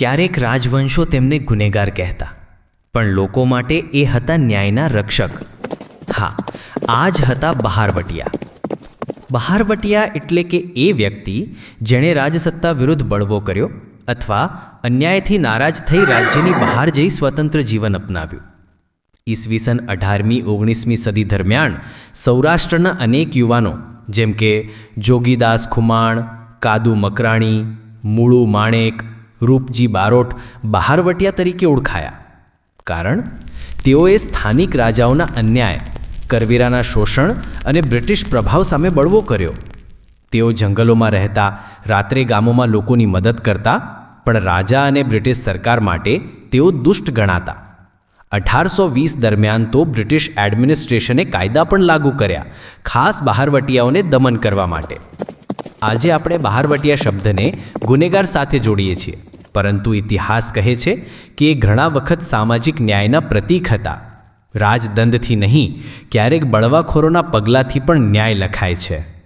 ક્યારેક રાજવંશો તેમને ગુનેગાર કહેતા, પણ લોકો માટે એ હતા ન્યાયના રક્ષક. હા આ જ હતા બહારવટિયા. બહારવટિયા એટલે કે એ વ્યક્તિ જેણે રાજસત્તા વિરુદ્ધ બળવો કર્યો અથવા અન્યાયથી નારાજ થઈ રાજ્યની બહાર જઈ સ્વતંત્ર જીવન અપનાવ્યું. ઈસવીસન અઢારમી ઓગણીસમી સદી દરમિયાન સૌરાષ્ટ્રના અનેક યુવાનો, જેમ કે જોગીદાસ ખુમાણ, કાદુ મકરાણી, મૂળુ માણેક રૂપજી બારોટ બહારવટિયા તરીકે ઓળખાયા. કારણ તેઓએ સ્થાનિક રાજાઓના અન્યાય, કરવેરાના શોષણ અને બ્રિટિશ પ્રભાવ સામે બળવો કર્યો. તેઓ જંગલોમાં રહેતા, રાત્રે ગામોમાં લોકોની મદદ કરતા, પણ રાજા અને બ્રિટિશ સરકાર માટે તેઓ દુષ્ટ ગણાતા. અઢારસો વીસ દરમિયાન તો બ્રિટિશ એડમિનિસ્ટ્રેશને કાયદા પણ લાગુ કર્યા, ખાસ બહારવટિયાઓને દમન કરવા માટે. આજે આપણે બહારવટિયા શબ્દને ગુનેગાર સાથે જોડીએ છીએ. પરંતુ ઇતિહાસ કહે છે કે એ ઘણા વખત સામાજિક ન્યાયના પ્રતીક હતા. રાજદંડથી નહીં, ક્યારેક બળવાખોરોના પગલાંથી પણ ન્યાય લખાય છે.